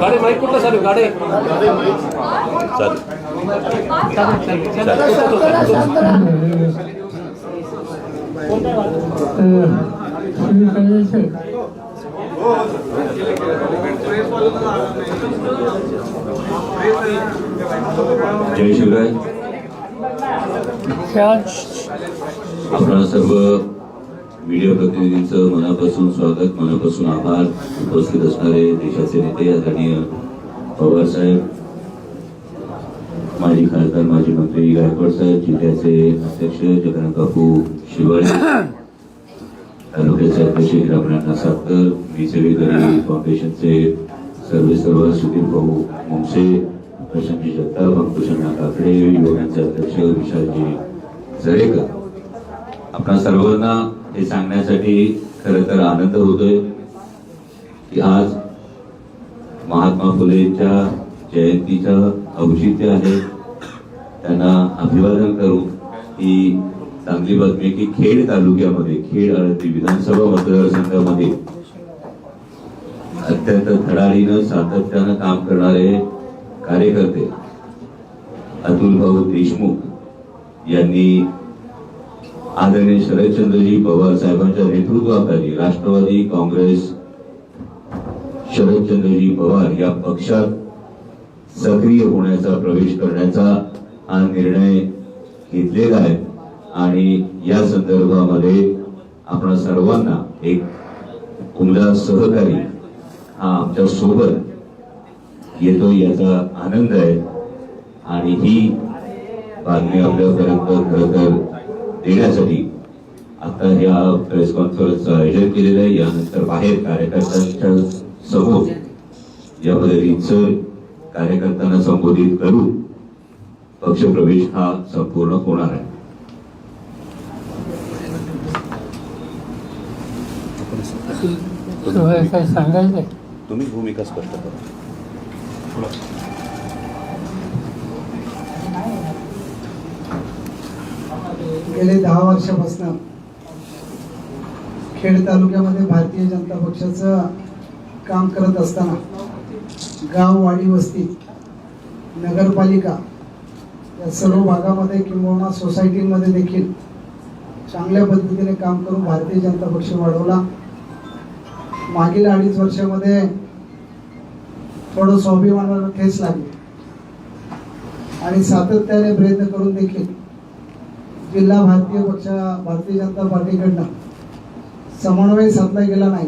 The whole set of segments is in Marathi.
गाडी माईक कुठला चालू गाडी जय शिवराय. आपणा सर्व मीडिया प्रतिनिधींचं मनापासून स्वागत मनापासून आभार. उपस्थित असणारे देशाचे नेते आदरणीय पवारसाहेब माजी खासदार माजी मंत्री गायकवाड साहेब जिल्ह्याचे अध्यक्ष जगन कापू शिवाळे तालुक्याचे अध्यक्ष हिरामणाना सातकर मी सेवेकरी फाउंडेशनचे सर्व सर्व सुधीर भाऊ मुंगसे प्रशांतजी जगताप अंकुशण्णा काकडे युवकांचे अध्यक्ष विशालजी जळेकर आपण सर्वांना हे सांगण्यासाठी खरं तर आनंद होतोय की आज महात्मा फुलेंच्या जयंतीचं औचित्य आहे. त्यांना अभिवादन करू ही चांगली बातमी की खेड तालुक्यामध्ये खेड आळंदी विधानसभा मतदारसंघामध्ये अत्यंत धडाडीनं सातत्यानं काम करणारे कार्यकर्ते अतुल भाऊ देशमुख यांनी आदरणीय शरदचंद्रजी पवार साहेबांच्या नेतृत्वाखाली राष्ट्रवादी काँग्रेस शरदचंद्रजी पवार या पक्षात सक्रिय होण्याचा प्रवेश करण्याचा हा निर्णय घेतलेला आहे. आणि या संदर्भामध्ये आपण सर्वांना एक कुमला सहकारी हा आमच्यासोबत येतो याचा आनंद आहे. आणि ही बातमी आपल्यापर्यंत खरं तर देण्यासाठी आता या प्रेस कॉन्फरन्सचं आयोजन केलेलं आहे. यानंतर बाहेर कार्यकर्त्यांच्या समोर यामध्ये रीतसर कार्यकर्त्यांना संबोधित करून पक्षप्रवेश हा संपूर्ण होणार आहे. तुम्हाला काय सांगायचं? तुम्ही भूमिका स्पष्ट करा गेले दहा वर्षापासून खेड तालुक्यामध्ये भारतीय जनता पक्षाचं काम करत असताना गाव वाडी वस्ती नगरपालिका या सर्व भागामध्ये किंबहुना सोसायटीमध्ये देखील चांगल्या पद्धतीने काम करून भारतीय जनता पक्ष वाढवला मागील अडीच वर्षामध्ये थोडं स्वाभिमानाला ठेच लागली. आणि सातत्याने प्रयत्न करून देखील जिल्हा भारतीय पक्षा भारतीय जनता पार्टीकडनं समन्वय साधला गेला नाही.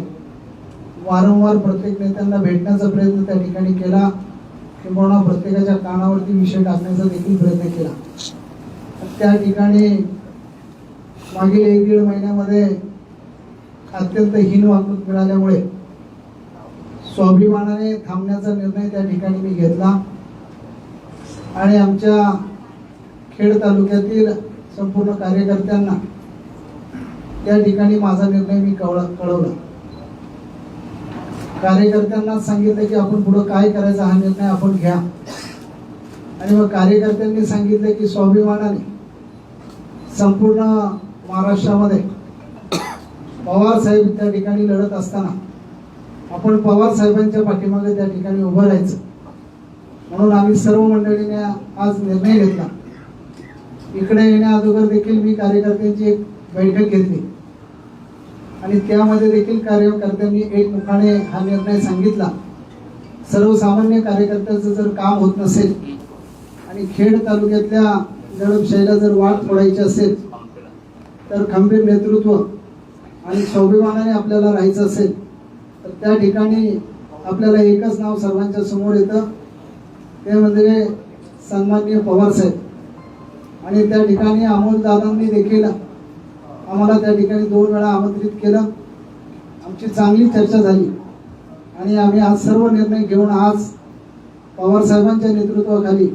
वारंवार प्रत्येक नेत्यांना भेटण्याचा प्रयत्न त्या ठिकाणी केला. किंवा प्रत्येकाच्या कानावरती विषय टाकण्याचा देखील प्रयत्न केला. त्या ठिकाणी मागील एक दीड महिन्यामध्ये अत्यंत हीन वागणूक मिळाल्यामुळे स्वाभिमानाने थांबण्याचा निर्णय त्या ठिकाणी मी घेतला. आणि आमच्या खेड तालुक्यातील संपूर्ण कार्यकर्त्यांना त्या ठिकाणी माझा निर्णय मी कळ कळवला. कार्यकर्त्यांना सांगितलं की आपण पुढं काय करायचा हा निर्णय आपण घ्या. आणि मग कार्यकर्त्यांनी सांगितलं की स्वाभिमानाने संपूर्ण महाराष्ट्रामध्ये पवार साहेब त्या ठिकाणी लढत असताना आपण पवार साहेबांच्या पाठीमागे त्या ठिकाणी उभं राहायचं. म्हणून आम्ही सर्व मंडळीने आज निर्णय घेतला. इकडे येण्या अगोदर देखील मी कार्यकर्त्यांची एक बैठक घेतली. आणि त्यामध्ये देखील कार्यकर्त्यांनी एकमुखाने हा निर्णय सांगितला. सर्वसामान्य कार्यकर्त्याचं जर काम होत नसेल आणि खेड तालुक्यातल्या दडपशाहीला जर वाट फोडायची असेल तर खंबीर नेतृत्व आणि स्वाभिमानाने आपल्याला राहायचं असेल तर त्या ठिकाणी आपल्याला एकच नाव सर्वांच्या समोर येतं. ते म्हणजे सन्माननीय पवार साहेब. आणि त्या ठिकाणी अमोल दादांनी देखील आम्हाला त्या ठिकाणी दोन वेळा आमंत्रित केलं. आमची चांगली चर्चा झाली. आणि आम्ही आज सर्व निर्णय घेऊन आज पवार साहेबांच्या नेतृत्वाखाली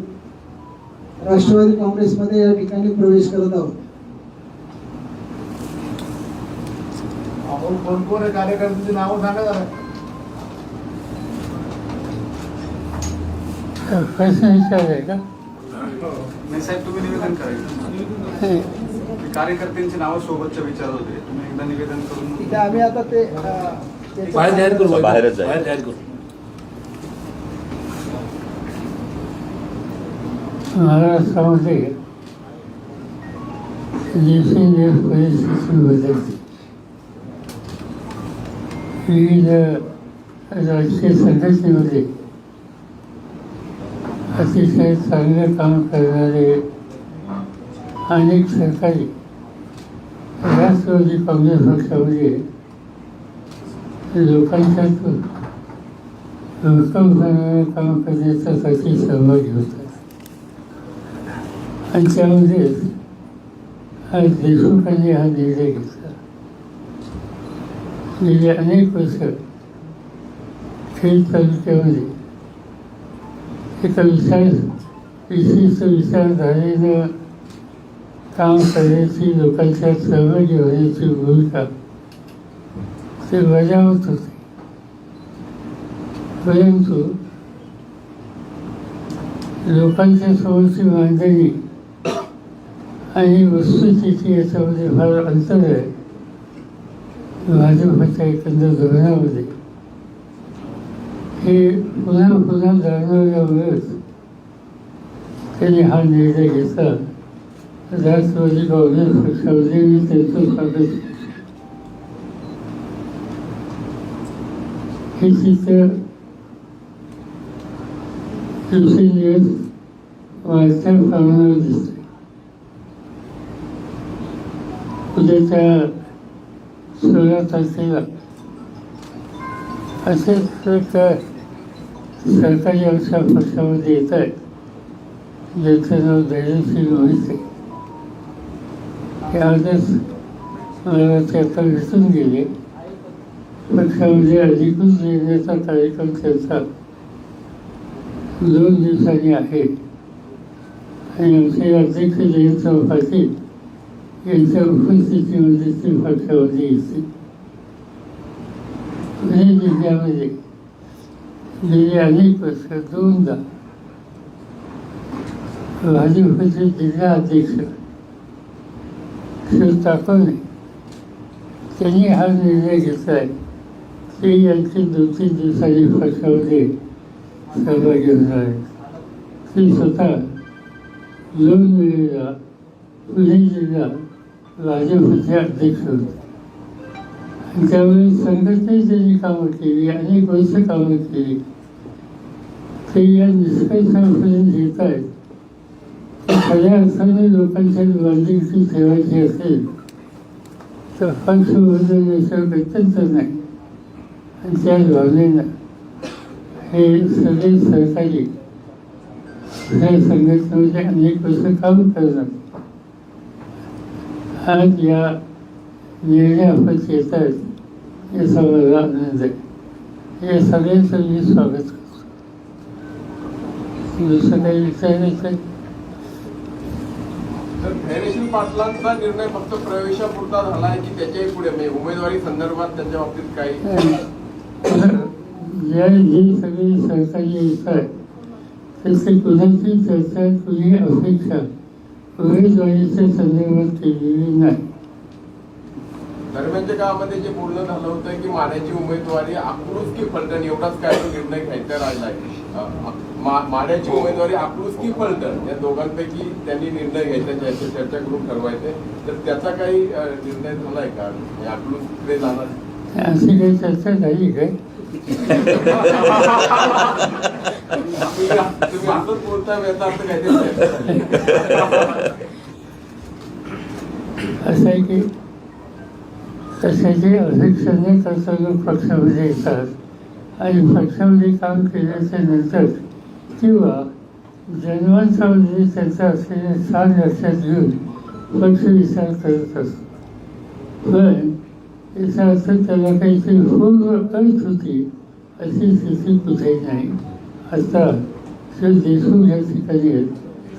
राष्ट्रवादी काँग्रेसमध्ये या ठिकाणी प्रवेश करत आहोत. आपण कोण कोण आहे कार्यकर्त्यांची नावं सांगा जरा. तर प्रश्न विचाराय का? नाही साहेब तुम्ही निवेदन करायचं हे, कार्यकर्त्यांची नावं सोबतच्या विचारत होते. तुम्ही एकदा निवेदन करून आम्ही आता ते बाहेर जाहीर करू. बाहेरच जाहीर. बाहेर जाहीर करू. महाराष्ट्रामध्ये दिवसेंदिवस परिस्थिती बदलते विविध राजकीय संघटनेमध्ये अतिशय चांगलं काम करणारे अनेक सरकारी राष्ट्रवादी काँग्रेस पक्षामध्ये लोकांच्या करणाऱ्या काम करण्यासाठी सहभागी होतात आणि त्यामध्ये आज देशमुखांनी हा निर्णय घेतला गेली अनेक वर्ष खेड तालुक्यामध्ये एका विचार विशिष्ट विचारधारेनं काम करण्याची लोकांच्या सहभागी होण्याची भूमिका ते बजावत होते. परंतु लोकांच्या समोरची मांडणी आणि वस्तुस्थिती याच्यामध्ये फार अंतर आहे. भाजपच्या एकंदर धोरणामध्ये हे पुन्हा पुन्हा जाणवल्यामुळेच त्यांनी हा निर्णय घेतला राष्ट्रवादी काँग्रेस पक्षामध्ये मी त्यांचं स्वागत करतो. हे चित्र दिवसेंदिवस वाढत्या प्रमाणावर दिसते उद्याच्या सोळा तारखेला असे प्रकार सरकारी आमच्या पक्षामध्ये येत आहेत ज्यांचं नाव धैर्यशील होते हे आजच मला ते आता भेटून गेले. पक्षामध्ये अधिकृत देण्याचा कार्यक्रम त्यांचा दोन दिवसांनी आहे. आणि आमचे अध्यक्ष जयंत पाटील यांच्या उपस्थितीमध्ये ते पक्षामध्ये येतील पुणे जिल्ह्यामध्ये गेली अनेक वर्ष दोनदा भाजपचे जिल्हा अध्यक्ष शिव ताकवणे त्यांनी हा निर्णय घेतला आहे ते यांचे दोन तीन दिवसांनी पक्षामध्ये सहभागी होणार आहे ते स्वतः दोन वेळेला पुणे जिल्हा भाजपचे अध्यक्ष होते. आणि त्यावेळी संघटने त्यांनी कामं केली अनेक वर्ष कामं केली ते या निष्कर्षापर्यंत येत आहेत. खऱ्या अर्थाने लोकांच्या बांधिलकी ठेवायची असेल तर पक्ष बदलण्याचं अत्यंत नाही आणि त्या भावनेनं हे सगळे सहकारी या संघटनेमध्ये अनेक वर्ष काम करणार. आज या निर्णयापत आहेत आनंद आहे या सगळ्यांचं मी स्वागत करतो दुसरं काही विचारायचं आहे? तर पाटलांचा निर्णय फक्त प्रवेशापुरता झाला आहे की त्याच्याही पुढे? म्हणजे उमेदवारी संदर्भात त्यांच्या बाबतीत काही? या जे सगळे सरकारी आहेत त्याची कुणाची चर्चा कुणी अपेक्षा उमेदवारीच्या संदर्भात केलेली नाही दरम्यानच्या काळामध्ये जे बोलणं झालं होतं की माड्याची उमेदवारी अकलूज की फलटण एवढाच काय तो निर्णय घ्यायचा राहिलाय माड्याची उमेदवारी अकलूज की फलटण? या दोघांपैकी त्यांनी निर्णय घ्यायचा याची चर्चा करून ठरवायचे. तर त्याचा काही निर्णय झालाय का? अकलूजकडे जाणार? अशी काही चर्चा झाली काय? असं आहे की कशाची अध्यक्ष नाही करता लोक पक्षामध्ये येतात आणि पक्षामध्ये काम केल्याच्यानंतर किंवा जन्मांच्यामध्ये त्यांचा असलेले स्थान लक्षात घेऊन पक्ष विचार करत असतो. पण याचा अर्थ त्याला काहीतरी पूर्ण अर्थ होती अशी स्थिती कुठेही नाही. आता जो देशमुख या ठिकाणी आहेत.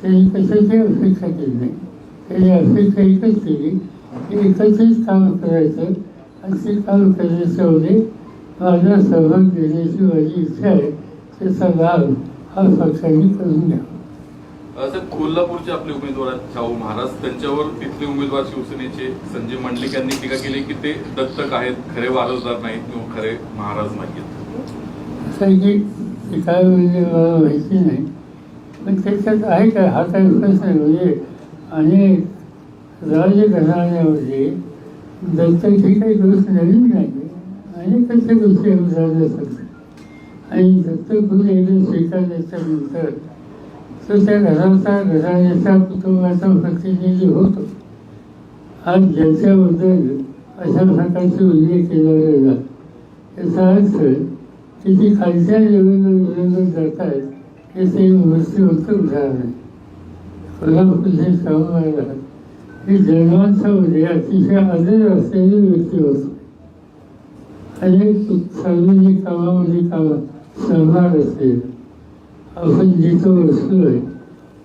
त्यांनी कशाची अपेक्षा केली? नाही त्यांनी अपेक्षा एकच केली की एकत्रित काम करायचं आणि ते काम करण्याच्यामध्ये माझा सहभाग घेण्याची माझी इच्छा आहे त्याचा लाभ हा पक्षाने करून द्यावा साहेब कोल्हापूरचे आपले उमेदवार शाहू महाराज. त्यांच्यावर तिथले उमेदवार शिवसेनेचे संजय मंडलिक यांनी टीका केली की ते दत्तक आहेत खरे वारसदार नाहीत किंवा खरे महाराज नाहीत ते काय म्हणजे मला माहिती नाही. पण त्याच्यात आहे काय हा काही विकास नाही म्हणजे अनेक राजघराण्यामध्ये दत्तक ही काही गोष्ट नवीन नाही? अनेक अशा गोष्टी झाल्या असतात आणि दत्तगुरु एकदम एकदा स्वीकारल्याच्यानंतर तर त्या घराचा घराण्याचा कुटुंबाचा प्रतिनिधी होतो आज ज्याच्याबद्दल अशा प्रकारचे उल्लेख केला गेला याचा अर्थ की खालच्या लेवलला जात आहेत हे ते मृत्यूवंत उदाहरण आहे कोल्हापूरचे शाहू महाराज हे जन्मांसामध्ये अतिशय आदर असलेली व्यक्ती होती. अनेक सार्वजनिक कामामध्ये काम सहभाग असेल. आपण जिथं बसलोय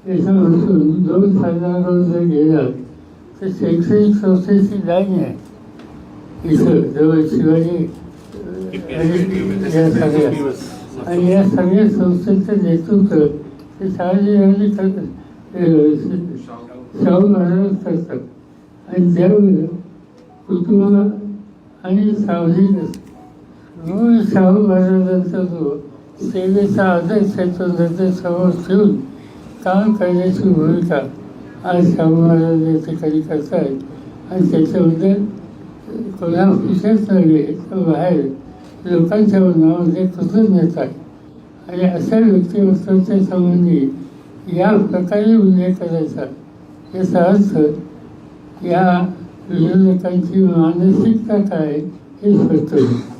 त्याच्यापासून दोन साधारण जर गेलात तर शैक्षणिक संस्थेची लाईन आहे. इथं जवळ शिवाजी या सगळ्या आणि या सगळ्या संस्थेचं नेतृत्व ते शहाजी करतात शाहू महाराज करतात आणि त्यावेळी कुटुंब आणि सावली शाहू महाराजांचा जो सेवेचा आदर्श आहे समोर ठेवून काम करण्याची भूमिका आज शाहू महाराज या ठिकाणी करतायत आणि त्याच्याबद्दल कोल्हापूरच्याच नव्हे तर बाहेर. लोकांच्या मनामध्ये कृतज्ञता आहे. आणि अशा व्यक्तिमत्वाच्या संबंधी या प्रकारे उल्लेख करायचा याचा अर्थ या विरोधकांची मानसिकता काय हे स्पष्ट होईल.